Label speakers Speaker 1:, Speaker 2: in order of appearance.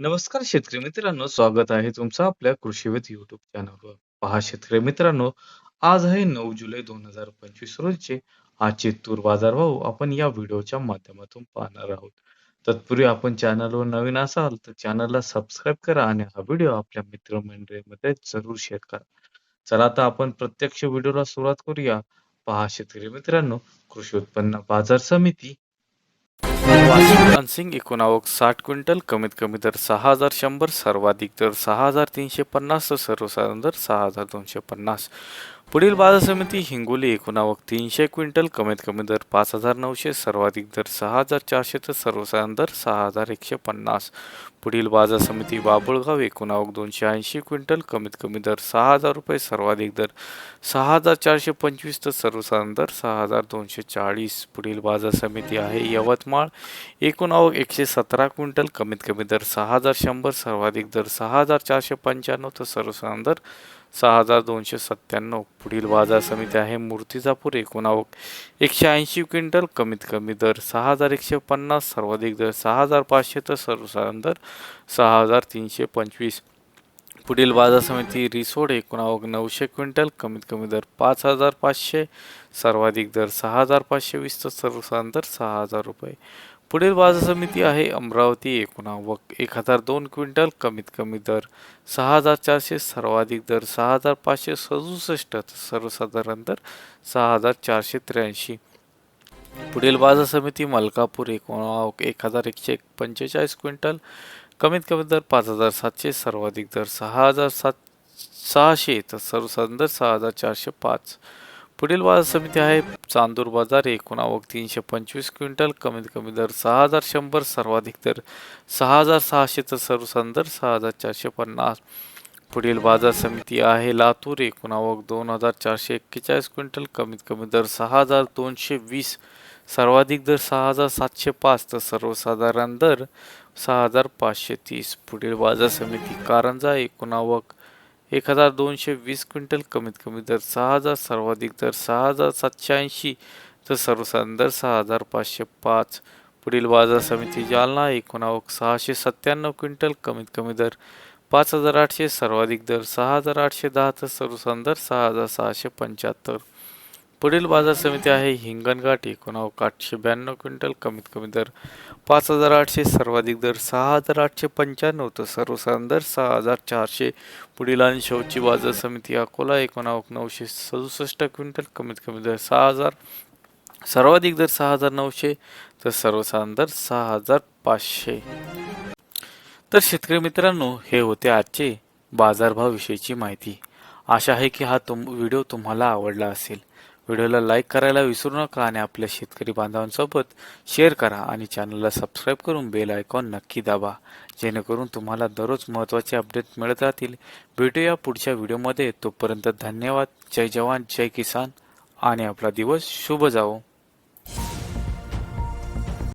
Speaker 1: नमस्कार शेतकरी मित्रांनो, स्वागत आहे तुमचं आपल्या कृषीविद युट्यूब चॅनलवर. पहा शेतकरी मित्रांनो, आज आहे नऊ जुलै दोन हजार पंचवीस रोजचे आजचे तूर बाजारभाव आपण या व्हिडिओच्या माध्यमातून पाहणार आहोत. तत्पूर्वी आपण चॅनलवर नवीन असाल तर चॅनलला सबस्क्राईब करा आणि हा व्हिडिओ आपल्या मित्रमंडळीमध्ये जरूर शेअर करा. चला आता आपण प्रत्यक्ष व्हिडिओला सुरुवात करूया. पहा शेतकरी मित्रांनो, कृषी उत्पन्न बाजार समिती
Speaker 2: सिंग एकूणावक साठ क्विंटल कमीत कमी दर सहा हजार शंभर सर्वाधिक दर सहा हजार तीनशे पन्नास तर सर्वसाधारण दर सहा हजार दोनशे पन्नास. पुढील बाजार समिती हिंगोली एकूणावक तीनशे क्विंटल कमीत कमी दर पाच हजार नऊशे सर्वाधिक दर सहा हजार चारशे तर सर्वसाधारण दर सहा हजार एकशे पन्नास. पुढील बाजार समिती बाबुळगाव एकूणावक दोनशे ऐंशी क्विंटल कमीत कमी दर सहा हजार रुपये सर्वाधिक दर सहा हजार चारशे पंचवीस तर सर्वसाधारण दर सहा हजार दोनशे चाळीस. पुढील बाजार समिती आहे यवतमाळ एकूण आवक एकशे सतरा क्विंटल कमीत कमी दर सहा हजार शंभर सर्वाधिक दर सहा हजार चारशे पंच्याण्णव तर सर्वसाधारण दर सहा हजार दोनशे सत्त्याण्णव. पुढील बाजार समिती आहे मूर्तिजापूर एकूण आवक एकशे ऐंशी क्विंटल कमीत कमी दर सहा हजार एकशे पन्नास सर्वाधिक दर सहा हजार पाचशे तर सर्वसाधारण दर सहा हजार तीनशे पंचवीस. पुढील बाजार समिती रिसोड एकूण आवक नऊशे क्विंटल कमीत कमी दर पाच हजार पाचशे सर्वाधिक दर सहा हजार पाचशे वीस तर सर्वसाधारण दर सहा हजार रुपये. पुढील बाजार समिती आहे अमरावती एकूण आवक एक हजार दोन क्विंटल कमीत कमी दर सहा हजार चारशे सर्वाधिक दर सहा हजार पाचशे सदुसष्ट तर सर्वसाधारण दर सहा हजार चारशे त्र्याऐंशी. पुढील बाजार समिती मलकापूर एकूण आवक एक हजार एकशे पंचेचाळीस क्विंटल कमीत कमी दर पाच हजार सातशे सर्वाधिक दर सहा हजार सात सहाशे तर सर्वसाधारण दर सहा हजार चारशे पाच. पुढील बाजार समिती आहे चांदूर बाजार एकूण आवक तीनशे पंचवीस क्विंटल कमीत कमी दर सहा हजार शंभर सर्वाधिक दर सहा हजार सहाशे तर सर्वसाधारण दर सहा हजार चारशे पन्नास. पुढील बाजार समिती आहे लातूर एकूण आवक दोन हजार चारशे एक्केचाळीस क्विंटल कमीत कमी दर सहा हजार दोनशे वीस सर्वाधिक दर सहा हजार सातशे पाच तर सर्वसाधारण दर सहा हजार पाचशे तीस पुढील बाजार समिती कारंजा एकूण आवक एक हजार दोनशे वीस क्विंटल कमीत कमी दर सहा हजार सर्वाधिक दर सहा हजार सातशे ऐंशी तर सर्वसाधारण दर सहा हजार पाचशे पाच. पुढील बाजार समिती जालना एकूण आवक सहाशे सत्त्याण्णव क्विंटल कमीत कमी दर पाच हजार आठशे सर्वाधिक दर सहा हजार आठशे दहा तर सर्वसाधारण दर सहा हजार सहाशे पंच्याहत्तर. पुढील बाजार समिती आहे हिंगणघाट. एकूण आठशे ब्याण्णव क्विंटल कमीत कमी दर पाच हजार आठशे सर्वाधिक दर सहा हजार आठशे पंच्याण्णव तर सर्वसाधारण दर सहा हजार चारशे. पुढील आणि शेवटची बाजार समिती अकोला एकूण नऊशे सदुसष्ट क्विंटल कमीत कमी दर सहा हजार. सर्वाधिक दर सहा हजार नऊशे तर सर्वसाधारण दर सहा हजार पाचशे. तर शेतकरी मित्रांनो हे होते आजचे बाजारभावाविषयीची माहिती. आशा आहे की हा तुम व्हिडिओ तुम्हाला आवडला असेल. व्हिडिओला लाईक करायला विसरू नका आणि आपल्या शेतकरी बांधवांसोबत शेअर करा आणि चॅनलला सबस्क्राईब करून बेल आयकॉन नक्की दाबा जेणेकरून तुम्हाला दररोज महत्त्वाचे अपडेट मिळत राहतील. भेटूया पुढच्या व्हिडिओमध्ये. तोपर्यंत धन्यवाद. जय जवान जय किसान आणि आपला दिवस शुभ जावो.